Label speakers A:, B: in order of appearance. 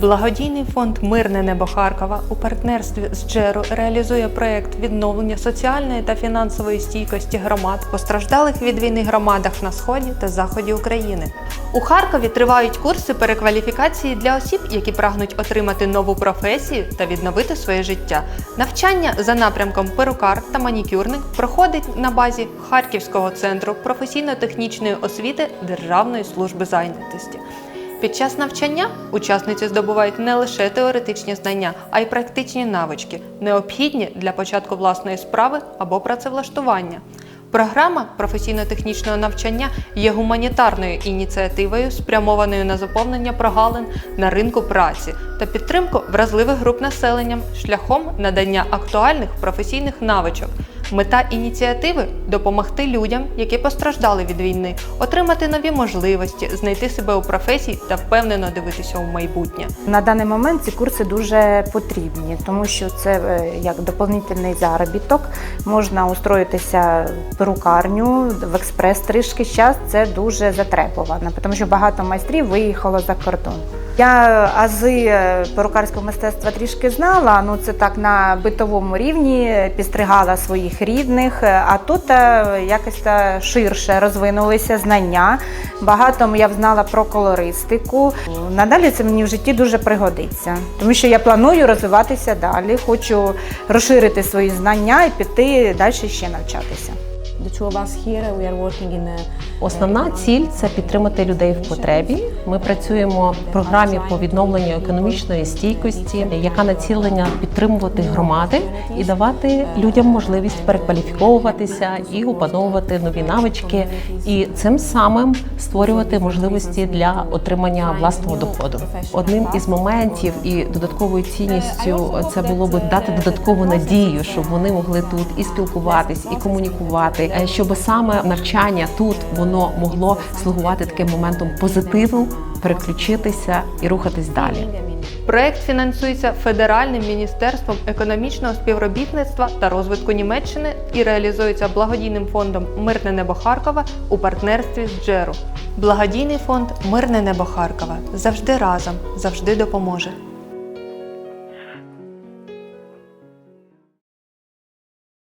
A: Благодійний фонд Мирне небо Харкова у партнерстві з Джеру реалізує проєкт відновлення соціальної та фінансової стійкості громад, постраждалих від війни громадах на сході та заході України. У Харкові тривають курси перекваліфікації для осіб, які прагнуть отримати нову професію та відновити своє життя. Навчання за напрямком перукар та манікюрник проходить на базі Харківського центру професійно-технічної освіти Державної служби зайнятості. Під час навчання учасниці здобувають не лише теоретичні знання, а й практичні навички, необхідні для початку власної справи або працевлаштування. Програма професійно-технічного навчання є гуманітарною ініціативою, спрямованою на заповнення прогалин на ринку праці та підтримку вразливих груп населення шляхом надання актуальних професійних навичок. Мета ініціативи допомогти людям, які постраждали від війни, отримати нові можливості, знайти себе у професії та впевнено дивитися у майбутнє.
B: На даний момент ці курси дуже потрібні, тому що це е, як доповнительний заробіток. Можна устроїтися в перукарню, в експрес-стрижки. Зараз це дуже затребувано, тому що багато майстрів виїхало за кордон. Я ази е, перукарського мистецтва трішки знала, ну це так на битовому рівні, підстригала своїх рідних, е, а тут е, якось ширше розвинулися знання. Багато я знала про колористику. Надалі це мені в житті дуже пригодиться, тому що я планую розвиватися далі, хочу розширити свої знання і піти далі ще навчатися.
C: The two of us here, we are working in a
D: Основна ціль це підтримати людей в потребі. Ми працюємо в програмі по відновленню економічної стійкості, яка націлена підтримувати громади і давати людям можливість перекваліфіковуватися і опановувати нові навички, і цим самим створювати можливості для отримання власного доходу. Одним із моментів і додатковою цінністю це було би дати додаткову надію, щоб вони могли тут і спілкуватись, і комунікувати, е, щоб саме навчання тут воно могло слугувати таким моментом позитиву, переключитися і рухатись далі.
A: Проект фінансується Федеральним міністерством економічного співробітництва та розвитку Німеччини і реалізується благодійним фондом Мирне небо Харкова у партнерстві з Джеру. Благодійний фонд Мирне небо Харкова завжди разом, завжди допоможе.